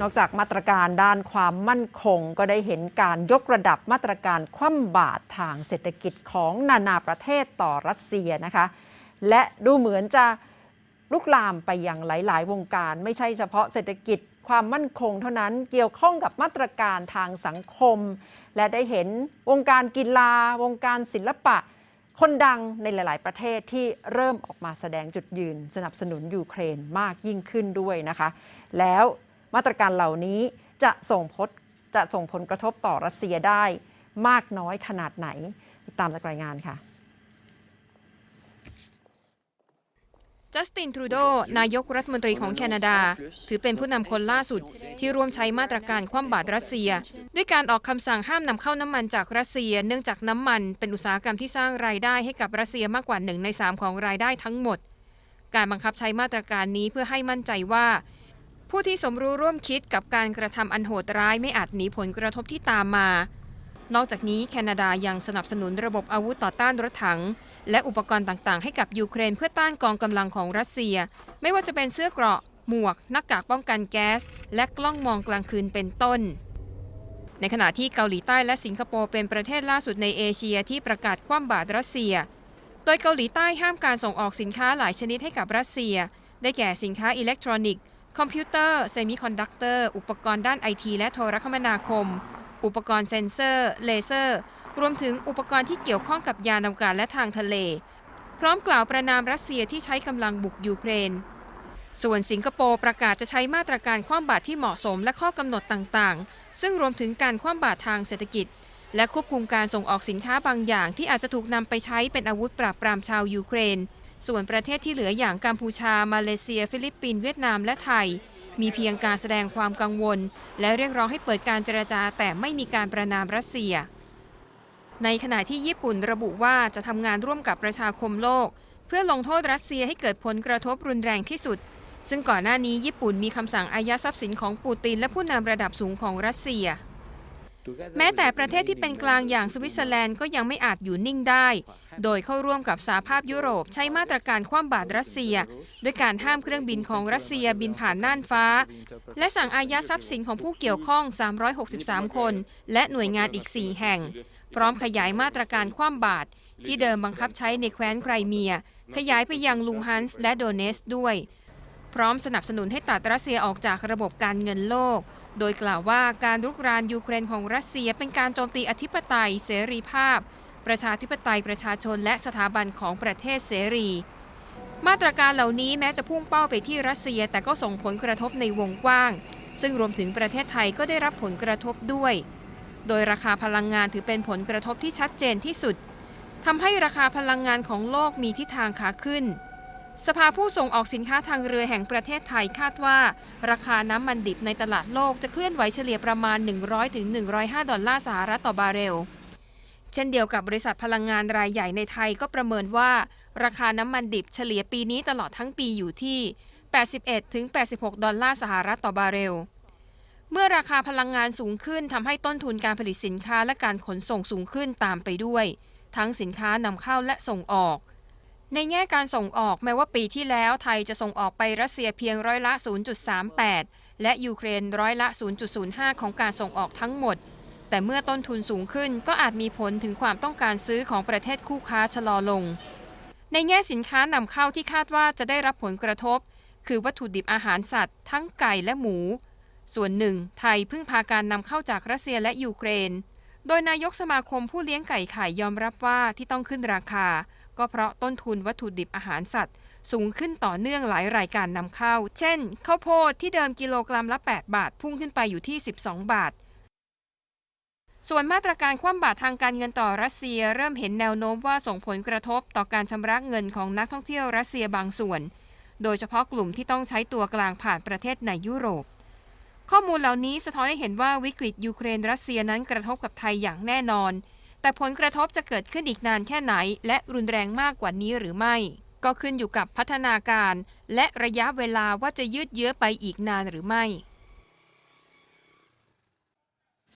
นอกจากมาตรการด้านความมั่นคงก็ได้เห็นการยกระดับมาตรการคว่ำบาตรทางเศรษฐกิจของนานาประเทศต่อรัสเซียนะคะ และดูเหมือนจะลุกลามไปยังหลาย ๆ วงการ ไม่ใช่เฉพาะเศรษฐกิจความมั่นคงเท่านั้นเกี่ยวข้องกับมาตรการทางสังคม และได้เห็นวงการกีฬาวงการศิลปะ คนดังในหลาย ๆ ประเทศที่เริ่มออกมาแสดงจุดยืน สนับสนุนยูเครนมากยิ่งขึ้นด้วยนะคะ แล้ว มาตรการเหล่านี้จะส่งผลจะส่งผลกระทบต่อรัสเซียได้มากน้อยขนาดไหน ตามจากรายงานค่ะจัสตินทรูโด นายกรัฐมนตรีของแคนาดา ถือเป็นผู้นำคนล่าสุดที่ร่วมใช้มาตรการคว่ำบาตรรัสเซีย ด้วยการออกคำสั่งห้ามนำเข้าน้ำมันจากรัสเซีย เนื่องจากน้ำมันเป็นอุตสาหกรรมที่สร้างรายได้ให้กับรัสเซียมากกว่าหนึ่งในสามของรายได้ทั้งหมด การบังคับใช้มาตรการนี้เพื่อให้มั่นใจว่า ผู้ที่สมรู้ร่วมคิดกับการกระทำอันโหดร้ายไม่อาจหนีผลกระทบที่ตามมา นอกจากนี้แคนาดายังสนับสนุนระบบอาวุธต่อต้านรถถัง และอุปกรณ์ต่างๆ ให้กับยูเครนเพื่อต้านกองกำลังของรัสเซีย ไม่ว่าจะเป็นเสื้อเกราะ หมวก หน้ากากป้องกันแก๊ส และกล้องมองกลางคืนเป็นต้น ในขณะที่เกาหลีใต้และสิงคโปร์เป็นประเทศล่าสุดในเอเชียที่ประกาศคว่ำบาตรรัสเซีย โดยเกาหลีใต้ห้ามการส่งออกสินค้าหลายชนิดให้กับรัสเซีย ได้แก่สินค้าอิเล็กทรอนิกส์ คอมพิวเตอร์เซมิคอนดักเตอร์อุปกรณ์ด้านไอทีและโทรคมนาคม อุปกรณ์เซ็นเซอร์ เลเซอร์ รวมถึงอุปกรณ์ที่เกี่ยวข้องกับยานอวกาศและทางทะเล พร้อมกล่าวประนามรัสเซียที่ใช้กำลังบุกยูเครน ส่วนสิงคโปร์ประกาศจะใช้มาตรการคว่ำบาตรที่เหมาะสมและข้อกำหนดต่างๆ ซึ่งรวมถึงการคว่ำบาตรทางเศรษฐกิจ และควบคุมการส่งออกสินค้าบางอย่างที่อาจจะถูกนำไปใช้เป็นอาวุธปราบปรามชาวยูเครน ส่วนประเทศที่เหลืออย่างกัมพูชา มาเลเซีย ฟิลิปปินส์เวียดนามและไทย มีเพียงการแสดงความกังวล และเรียกร้องให้เปิดการเจรจาแต่ไม่มีการประนามรัสเซีย ในขณะที่ญี่ปุ่นระบุว่าจะทำงานร่วมกับประชาคมโลก เพื่อลงโทษรัสเซียให้เกิดผลกระทบรุนแรงที่สุด ซึ่งก่อนหน้านี้ญี่ปุ่นมีคำสั่งอายัดทรัพย์สินของปูตินและผู้นำระดับสูงของรัสเซีย แม้แต่ประเทศที่เป็นกลางอย่างสวิตเซอร์แลนด์ก็ยังไม่อาจอยู่นิ่งได้ โดยเข้าร่วมกับสหภาพยุโรปใช้มาตรการคว่ำบาตรรัสเซีย ด้วยการห้ามเครื่องบินของรัสเซียบินผ่านน่านฟ้า และสั่งอายัดทรัพย์สินของผู้เกี่ยวข้อง 363 คน และหน่วยงานอีก 4 แห่ง พร้อมขยายมาตรการคว่ำบาตรที่เดิมบังคับใช้ในแคว้นไครเมีย ขยายไปยังลูฮันส์และโดเนสด้วย พร้อมสนับสนุนให้ตัดรัสเซียออกจากระบบการเงินโลก โดยกล่าวว่าการรุกรานยูเครนของรัสเซียเป็นการโจมตีอธิปไตย เสรีภาพ ประชาธิปไตยประชาชนและสถาบันของประเทศเสรี มาตรการเหล่านี้แม้จะพุ่งเป้าไปที่รัสเซียแต่ก็ส่งผลกระทบในวงกว้าง ซึ่งรวมถึงประเทศไทยก็ได้รับผลกระทบด้วย โดยราคาพลังงานถือเป็นผลกระทบที่ชัดเจนที่สุดทำให้ราคาพลังงานของโลกมีทิศทางขาขึ้น สภาผู้ส่งออกสินค้าทางเรือแห่งประเทศไทยคาดว่า ราคาน้ำมันดิบในตลาดโลกจะเคลื่อนไหวเฉลี่ยประมาณ 100-105 ดอลลาร์สหรัฐต่อบาร์เรล เช่นเดียวกับบริษัทพลังงานรายใหญ่ในไทยก็ประเมินว่า ราคาน้ำมันดิบเฉลี่ยปีนี้ตลอดทั้งปีอยู่ที่ 81-86 ดอลลาร์สหรัฐต่อบาร์เรล เมื่อราคาพลังงานสูงขึ้นทำให้ต้นทุนการผลิตสินค้าและการขนส่งสูงขึ้นตามไปด้วย ทั้งสินค้านำเข้าและส่งออก ในแง่การส่งออกแม้ว่าปีที่แล้วไทยจะส่งออกไปรัสเซียเพียงร้อยละ 0.38 และยูเครนร้อยละ 0.05 ของการส่งออกทั้งหมด แต่เมื่อต้นทุนสูงขึ้นก็อาจมีผลถึงความต้องการซื้อของประเทศคู่ค้าชะลอลง ในแง่สินค้านำเข้าที่คาดว่าจะได้รับผลกระทบ คือวัตถุดิบอาหารสัตว์ ทั้งไก่และหมู ส่วนหนึ่ง ไทยพึ่งพาการนำเข้าจากรัสเซียและยูเครน โดยนายกสมาคมผู้เลี้ยงไก่ไข่ยอมรับว่าที่ต้องขึ้นราคา ก็เพราะต้นทุนวัตถุดิบอาหารสัตว์ สูงขึ้นต่อเนื่องหลายรายการนำเข้า เช่น ข้าวโพดที่เดิมกิโลกรัมละ 8 บาท พุ่งขึ้นไปอยู่ที่ 12 บาท ส่วนมาตรการคว่ำบาตรทางการเงินต่อรัสเซีย เริ่มเห็นแนวโน้มว่าส่งผลกระทบต่อการชำระเงินของนักท่องเที่ยวรัสเซียบางส่วน โดยเฉพาะกลุ่มที่ต้องใช้ตัวกลางผ่านประเทศในยุโรปข้อมูลเหล่านี้สะท้อนให้เห็นว่าวิกฤตยูเครนรัสเซียนั้นกระทบกับไทยอย่างแน่นอน แต่ผลกระทบจะเกิดขึ้นอีกนานแค่ไหน และรุนแรงมากกว่านี้หรือไม่ ก็ขึ้นอยู่กับพัฒนาการ และระยะเวลาว่าจะยืดเยื้อไปอีกนานหรือไม่